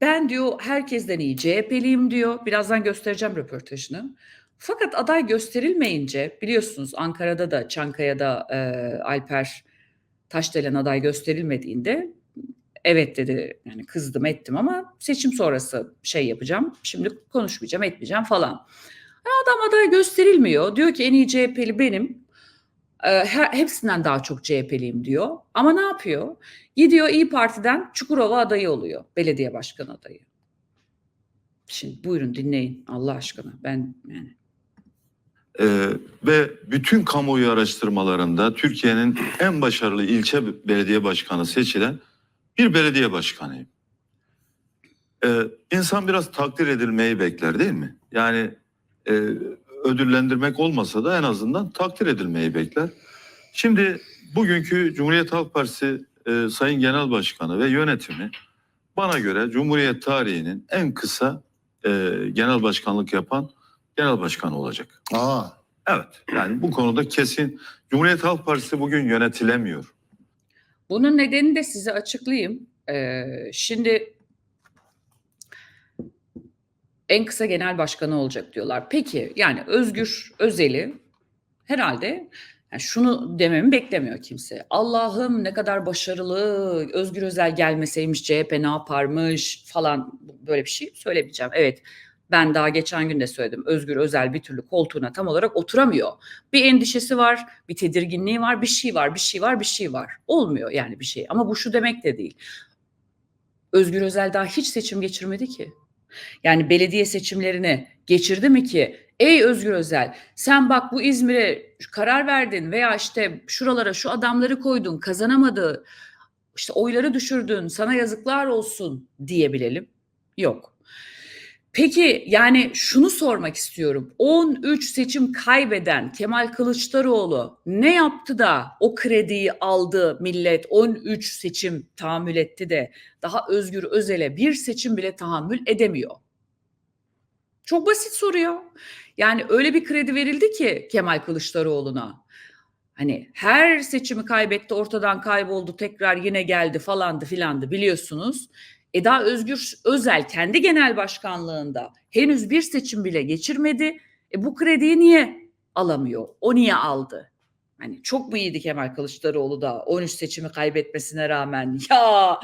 Ben diyor herkesten iyi CHP'liyim diyor. Birazdan göstereceğim röportajını. Fakat aday gösterilmeyince biliyorsunuz Ankara'da da Çankaya'da e, Alper Taşdelen aday gösterilmediğinde evet dedi yani kızdım ettim ama seçim sonrası şey yapacağım. Şimdi konuşmayacağım etmeyeceğim falan. Adam aday gösterilmiyor. Diyor ki en iyi CHP'li benim. Ee, hepsinden daha çok CHP'liyim diyor. Ama ne yapıyor? Gidiyor İyi Parti'den Çukurova adayı oluyor. Belediye başkanı adayı. Şimdi buyurun dinleyin Allah aşkına. Ben yani Ee, ve bütün kamuoyu araştırmalarında Türkiye'nin en başarılı ilçe belediye başkanı seçilen bir belediye başkanıyım. Ee, insan biraz takdir edilmeyi bekler değil mi? Yani e, ödüllendirmek olmasa da en azından takdir edilmeyi bekler. Şimdi bugünkü Cumhuriyet Halk Partisi e, Sayın Genel Başkanı ve yönetimi bana göre Cumhuriyet tarihinin en kısa e, genel başkanlık yapan genel başkanı olacak. Aa, Evet yani bu konuda kesin Cumhuriyet Halk Partisi bugün yönetilemiyor. Bunun nedenini de size açıklayayım. Ee, şimdi en kısa genel başkanı olacak diyorlar. Peki yani Özgür Özel'i herhalde yani şunu dememi beklemiyor kimse. Allah'ım ne kadar başarılı, Özgür Özel gelmeseymiş CHP ne yaparmış falan böyle bir şey söylemeyeceğim. Evet ben daha geçen gün de söyledim. Özgür Özel bir türlü koltuğuna tam olarak oturamıyor. Bir endişesi var, bir tedirginliği var, bir şey var, bir şey var, bir şey var. Olmuyor yani bir şey. Ama bu şu demek de değil. Özgür Özel daha hiç seçim geçirmedi ki. Yani belediye seçimlerini geçirdi mi ki? Ey Özgür Özel, sen bak bu İzmir'e karar verdin veya işte şuralara şu adamları koydun, kazanamadı. işte oyları düşürdün, sana yazıklar olsun diyebilelim. Yok. Peki yani şunu sormak istiyorum. 13 seçim kaybeden Kemal Kılıçdaroğlu ne yaptı da o krediyi aldı millet 13 seçim tahammül etti de daha Özgür Özel'e bir seçim bile tahammül edemiyor. Çok basit soru ya. Yani öyle bir kredi verildi ki Kemal Kılıçdaroğlu'na. Hani her seçimi kaybetti, ortadan kayboldu, tekrar yine geldi falandı filandı biliyorsunuz. Eda Özgür Özel kendi genel başkanlığında henüz bir seçim bile geçirmedi. E bu krediyi niye alamıyor? O niye aldı? Hani çok mu iyiydi Kemal Kılıçdaroğlu da 13 seçimi kaybetmesine rağmen ya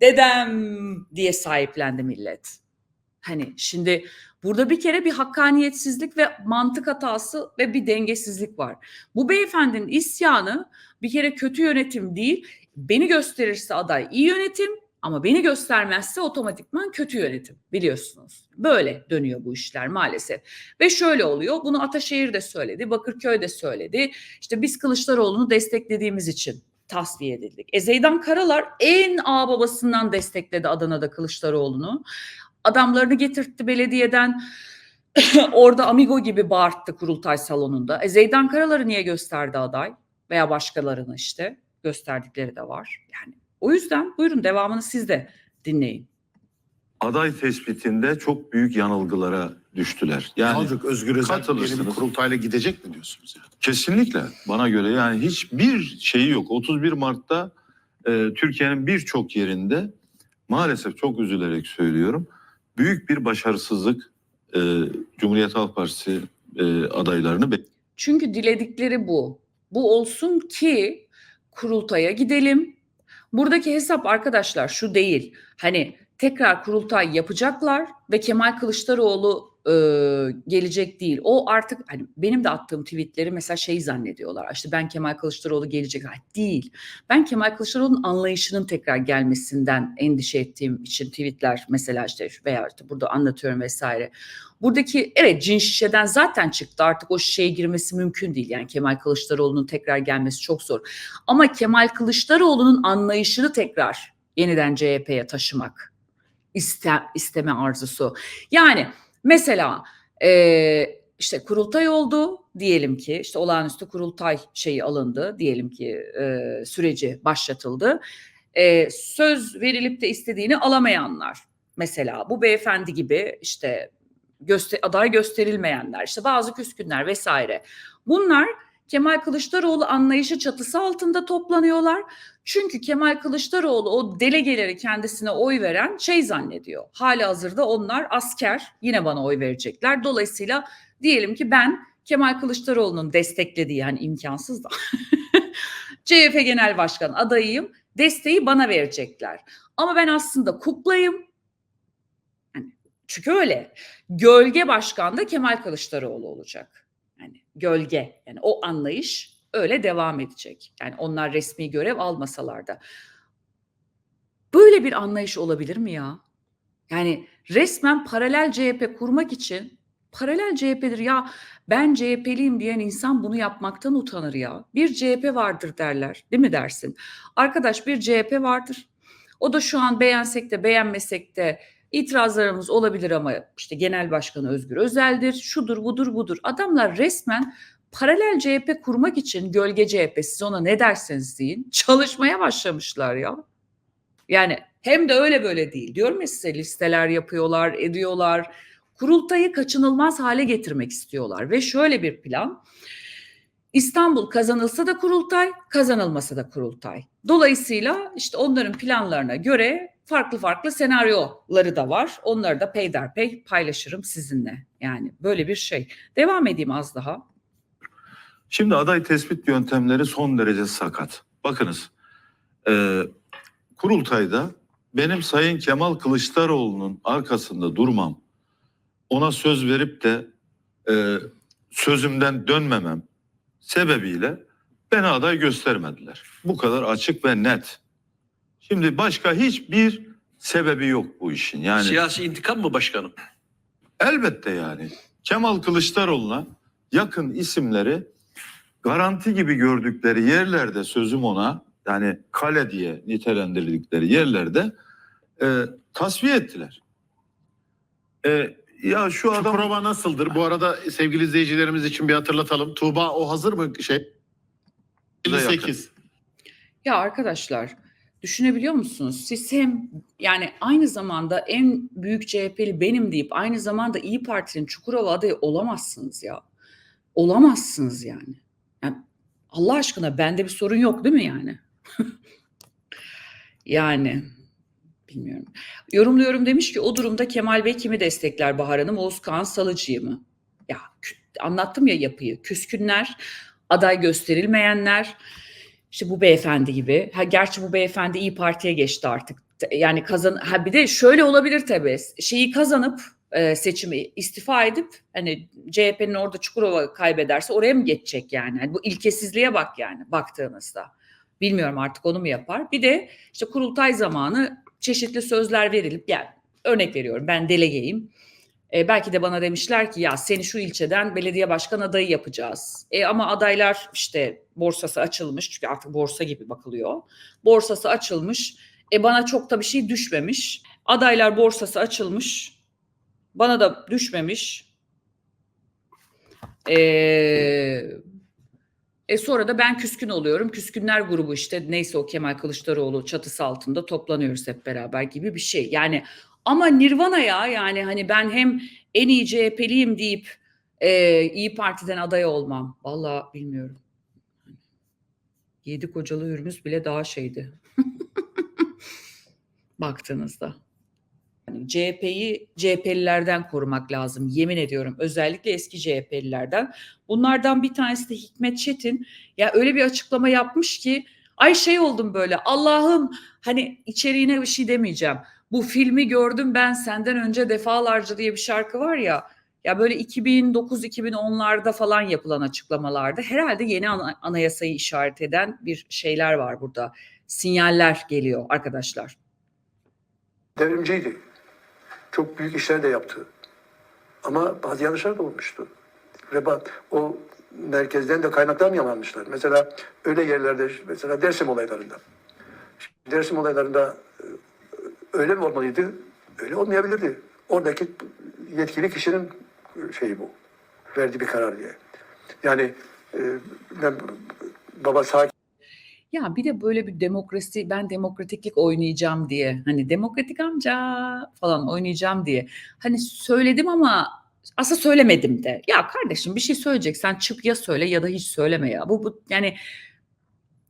dedem diye sahiplendi millet. Hani şimdi burada bir kere bir hakkaniyetsizlik ve mantık hatası ve bir dengesizlik var. Bu beyefendinin isyanı bir kere kötü yönetim değil, beni gösterirse aday iyi yönetim ama beni göstermezse otomatikman kötü yönetim biliyorsunuz. Böyle dönüyor bu işler maalesef. Ve şöyle oluyor. Bunu Ataşehir de söyledi, Bakırköy de söyledi. İşte biz Kılıçdaroğlu'nu desteklediğimiz için tasfiye edildik. E Zeydan Karalar en ağ babasından destekledi Adana'da Kılıçdaroğlu'nu. Adamlarını getirtti belediyeden. Orada amigo gibi bağırttı kurultay salonunda. E Zeydan Karalar'ı niye gösterdi aday? Veya başkalarını işte gösterdikleri de var. Yani o yüzden buyurun devamını siz de dinleyin. Aday tespitinde çok büyük yanılgılara düştüler. ne Yani olacak Özgür Özel yeni bir kurultayla gidecek mi diyorsunuz? Yani? kesinlikle bana göre yani hiçbir şeyi yok. 31 Mart'ta e, Türkiye'nin birçok yerinde maalesef çok üzülerek söylüyorum. Büyük bir başarısızlık e, Cumhuriyet Halk Partisi e, adaylarını. Çünkü diledikleri bu. Bu olsun ki kurultaya gidelim. Buradaki hesap arkadaşlar şu değil. Hani tekrar kurultay yapacaklar ve Kemal Kılıçdaroğlu e, gelecek değil. O artık hani benim de attığım tweetleri mesela şey zannediyorlar. İşte ben Kemal Kılıçdaroğlu gelecek. Hayır, değil. Ben Kemal Kılıçdaroğlu'nun anlayışının tekrar gelmesinden endişe ettiğim için tweetler mesela işte veya işte burada anlatıyorum vesaire. Buradaki evet cin şişeden zaten çıktı artık o şişeye girmesi mümkün değil. Yani Kemal Kılıçdaroğlu'nun tekrar gelmesi çok zor. Ama Kemal Kılıçdaroğlu'nun anlayışını tekrar yeniden CHP'ye taşımak iste, isteme arzusu. Yani mesela e, işte kurultay oldu diyelim ki işte olağanüstü kurultay şeyi alındı diyelim ki e, süreci başlatıldı. E, söz verilip de istediğini alamayanlar mesela bu beyefendi gibi işte göster aday gösterilmeyenler işte bazı küskünler vesaire bunlar Kemal Kılıçdaroğlu anlayışı çatısı altında toplanıyorlar. Çünkü Kemal Kılıçdaroğlu o delegeleri kendisine oy veren şey zannediyor. Hali hazırda onlar asker yine bana oy verecekler. Dolayısıyla diyelim ki ben Kemal Kılıçdaroğlu'nun desteklediği yani imkansız da CHP Genel Başkan adayıyım. Desteği bana verecekler. Ama ben aslında kuklayım. Yani çünkü öyle. Gölge başkan da Kemal Kılıçdaroğlu olacak. Gölge yani o anlayış öyle devam edecek. Yani onlar resmi görev almasalar da. Böyle bir anlayış olabilir mi ya? Yani resmen paralel CHP kurmak için paralel CHP'dir ya ben CHP'liyim diyen insan bunu yapmaktan utanır ya. Bir CHP vardır derler değil mi dersin? Arkadaş bir CHP vardır. O da şu an beğensek de beğenmesek de itirazlarımız olabilir ama işte genel başkanı Özgür Özel'dir. Şudur budur budur. Adamlar resmen paralel CHP kurmak için gölge CHP siz ona ne derseniz deyin çalışmaya başlamışlar ya. Yani hem de öyle böyle değil. Diyorum ya size listeler yapıyorlar, ediyorlar. Kurultayı kaçınılmaz hale getirmek istiyorlar ve şöyle bir plan. İstanbul kazanılsa da kurultay, kazanılmasa da kurultay. Dolayısıyla işte onların planlarına göre farklı farklı senaryoları da var. Onları da peyderpey paylaşırım sizinle. Yani böyle bir şey. Devam edeyim az daha. Şimdi aday tespit yöntemleri son derece sakat. Bakınız, e, kurultayda benim Sayın Kemal Kılıçdaroğlu'nun arkasında durmam, ona söz verip de e, sözümden dönmemem sebebiyle beni aday göstermediler. Bu kadar açık ve net. Şimdi başka hiçbir sebebi yok bu işin. Yani Siyasi intikam mı başkanım? Elbette yani. Kemal Kılıçdaroğlu'na yakın isimleri garanti gibi gördükleri yerlerde sözüm ona yani kale diye nitelendirdikleri yerlerde e, tasfiye ettiler. E, ya şu adam Çukurova nasıldır? Bu arada sevgili izleyicilerimiz için bir hatırlatalım. Tuğba o hazır mı şey? Bize yakın. 58. Ya arkadaşlar düşünebiliyor musunuz? Siz hem yani aynı zamanda en büyük CHP'li benim deyip aynı zamanda İyi Parti'nin Çukurova adayı olamazsınız ya. Olamazsınız yani. yani Allah aşkına bende bir sorun yok değil mi yani? yani bilmiyorum. Yorumluyorum demiş ki o durumda Kemal Bey kimi destekler Bahar Hanım? Oğuz Kağan Salıcı'yı mı? Ya anlattım ya yapıyı. Küskünler, aday gösterilmeyenler, işte bu beyefendi gibi. Ha, gerçi bu beyefendi İyi Parti'ye geçti artık. Yani kazan ha bir de şöyle olabilir tabii. Şeyi kazanıp e, seçimi istifa edip hani CHP'nin orada Çukurova kaybederse oraya mı geçecek yani? Hani bu ilkesizliğe bak yani baktığınızda. Bilmiyorum artık onu mu yapar. Bir de işte kurultay zamanı çeşitli sözler verilip yani örnek veriyorum ben delegeyim. E, belki de bana demişler ki ya seni şu ilçeden belediye başkan adayı yapacağız. E, ama adaylar işte borsası açılmış çünkü artık borsa gibi bakılıyor. Borsası açılmış. E bana çok da bir şey düşmemiş. Adaylar borsası açılmış. Bana da düşmemiş. E, e sonra da ben küskün oluyorum. Küskünler grubu işte neyse o Kemal Kılıçdaroğlu çatısı altında toplanıyoruz hep beraber gibi bir şey. Yani ama Nirvana ya yani hani ben hem en iyi CHP'liyim deyip e, İyi Parti'den aday olmam. Vallahi bilmiyorum. Yedi kocalı Hürmüz bile daha şeydi. Baktığınızda. Yani CHP'yi CHP'lilerden korumak lazım. Yemin ediyorum. Özellikle eski CHP'lilerden. Bunlardan bir tanesi de Hikmet Çetin. Ya öyle bir açıklama yapmış ki ay şey oldum böyle. Allah'ım hani içeriğine bir şey demeyeceğim. Bu filmi gördüm ben senden önce defalarca diye bir şarkı var ya. Ya böyle 2009-2010'larda falan yapılan açıklamalarda herhalde yeni ana- anayasayı işaret eden bir şeyler var burada. Sinyaller geliyor arkadaşlar. devrimciydi. Çok büyük işler de yaptı. Ama bazı yanlışlar da olmuştu. Ve o merkezden de kaynaklanmamışlar. Mesela öyle yerlerde, mesela Dersim olaylarında. Dersim olaylarında e, öyle mi olmalıydı? Öyle olmayabilirdi. Oradaki yetkili kişinin şeyi bu. Verdiği bir karar diye. Yani e, ben baba sakin Ya bir de böyle bir demokrasi ben demokratiklik oynayacağım diye hani demokratik amca falan oynayacağım diye hani söyledim ama aslında söylemedim de. Ya kardeşim bir şey söyleyeceksen çık ya söyle ya da hiç söyleme ya. Bu, bu yani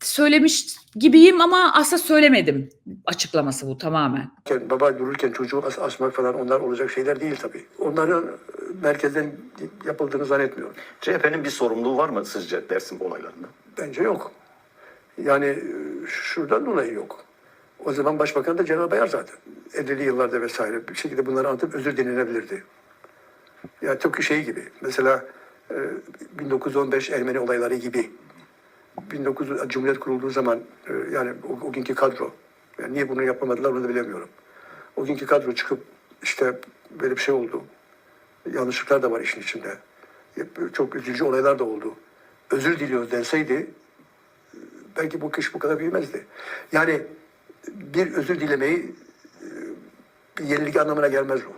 söylemiş gibiyim ama aslında söylemedim açıklaması bu tamamen. Baba dururken çocuğu as- asmak falan onlar olacak şeyler değil tabii. Onların e, merkezden yapıldığını zannetmiyorum. CHP'nin bir sorumluluğu var mı sizce Dersim olaylarında? Bence yok. Yani e, şuradan dolayı yok. O zaman başbakan da Cenab-ı Bayar zaten. 50'li yıllarda vesaire bir şekilde bunları anlatıp özür dilenebilirdi. Ya çok şey gibi. Mesela e, 1915 Ermeni olayları gibi. 1900 Cumhuriyet kurulduğu zaman e, yani o, o günkü kadro. Yani niye bunu yapamadılar onu da bilemiyorum. O günkü kadro çıkıp işte böyle bir şey oldu. Yanlışlıklar da var işin içinde. Çok üzücü olaylar da oldu. Özür diliyoruz denseydi belki bu kış bu kadar büyümezdi. Yani bir özür dilemeyi e, bir yenilik anlamına gelmez o.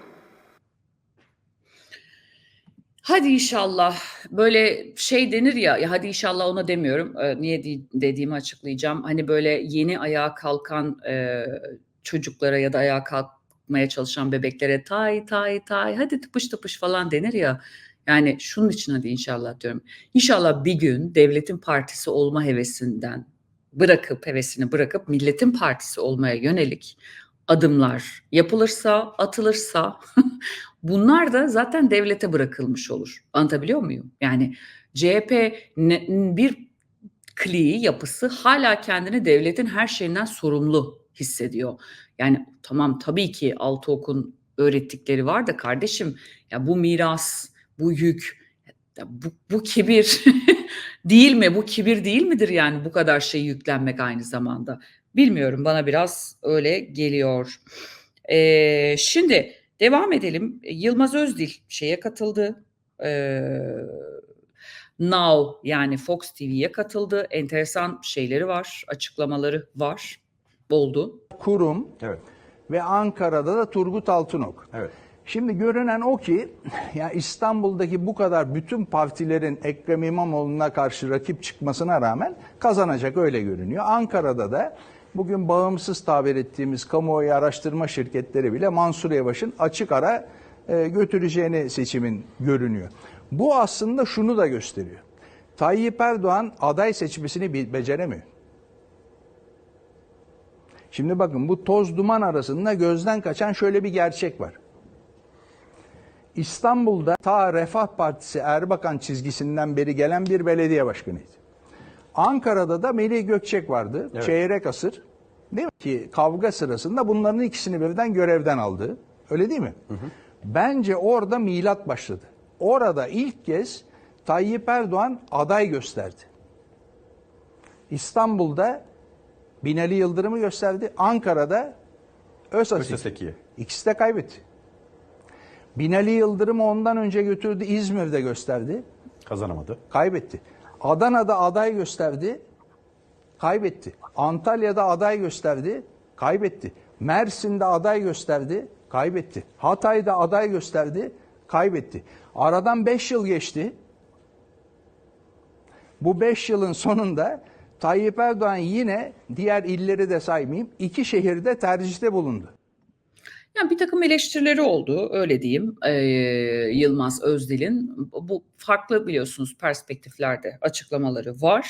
Hadi inşallah böyle şey denir ya, ya hadi inşallah ona demiyorum. Ee, niye di- dediğimi açıklayacağım. Hani böyle yeni ayağa kalkan e, çocuklara ya da ayağa kalkmaya çalışan bebeklere tay tay tay hadi tıpış tıpış falan denir ya. Yani şunun için hadi inşallah diyorum. İnşallah bir gün devletin partisi olma hevesinden bırakıp hevesini bırakıp milletin partisi olmaya yönelik adımlar yapılırsa, atılırsa bunlar da zaten devlete bırakılmış olur. Anlatabiliyor muyum? Yani CHP bir kliği yapısı hala kendini devletin her şeyinden sorumlu hissediyor. Yani tamam tabii ki Altıok'un öğrettikleri var da kardeşim ya bu miras, bu yük, bu, bu kibir değil mi? Bu kibir değil midir yani bu kadar şey yüklenmek aynı zamanda? Bilmiyorum bana biraz öyle geliyor. Ee, şimdi devam edelim. Yılmaz Özdil şeye katıldı. Ee, Now yani Fox TV'ye katıldı. Enteresan şeyleri var, açıklamaları var. Oldu. kurum Evet. ve Ankara'da da Turgut Altınok. Evet. Şimdi görünen o ki ya İstanbul'daki bu kadar bütün partilerin Ekrem İmamoğlu'na karşı rakip çıkmasına rağmen kazanacak öyle görünüyor. Ankara'da da bugün bağımsız tabir ettiğimiz kamuoyu araştırma şirketleri bile Mansur Yavaş'ın açık ara e, götüreceğini seçimin görünüyor. Bu aslında şunu da gösteriyor. Tayyip Erdoğan aday seçmesini be- beceremiyor. Şimdi bakın bu toz duman arasında gözden kaçan şöyle bir gerçek var. İstanbul'da ta Refah Partisi Erbakan çizgisinden beri gelen bir belediye başkanıydı. Ankara'da da Melih Gökçek vardı. Çeyrek asır. Değil mi? Ki kavga sırasında bunların ikisini birden görevden aldı. Öyle değil mi? Bence orada milat başladı. Orada ilk kez Tayyip Erdoğan aday gösterdi. İstanbul'da Binali Yıldırım'ı gösterdi. Ankara'da Özasik. İkisi de kaybetti. Binali Yıldırım'ı ondan önce götürdü İzmir'de gösterdi. Kazanamadı. Kaybetti. Adana'da aday gösterdi. Kaybetti. Antalya'da aday gösterdi. Kaybetti. Mersin'de aday gösterdi. Kaybetti. Hatay'da aday gösterdi. Kaybetti. Aradan 5 yıl geçti. Bu 5 yılın sonunda Tayyip Erdoğan yine diğer illeri de saymayayım iki şehirde tercihte bulundu. Yani bir takım eleştirileri oldu öyle diyeyim ee, Yılmaz Özdil'in. Bu farklı biliyorsunuz perspektiflerde açıklamaları var.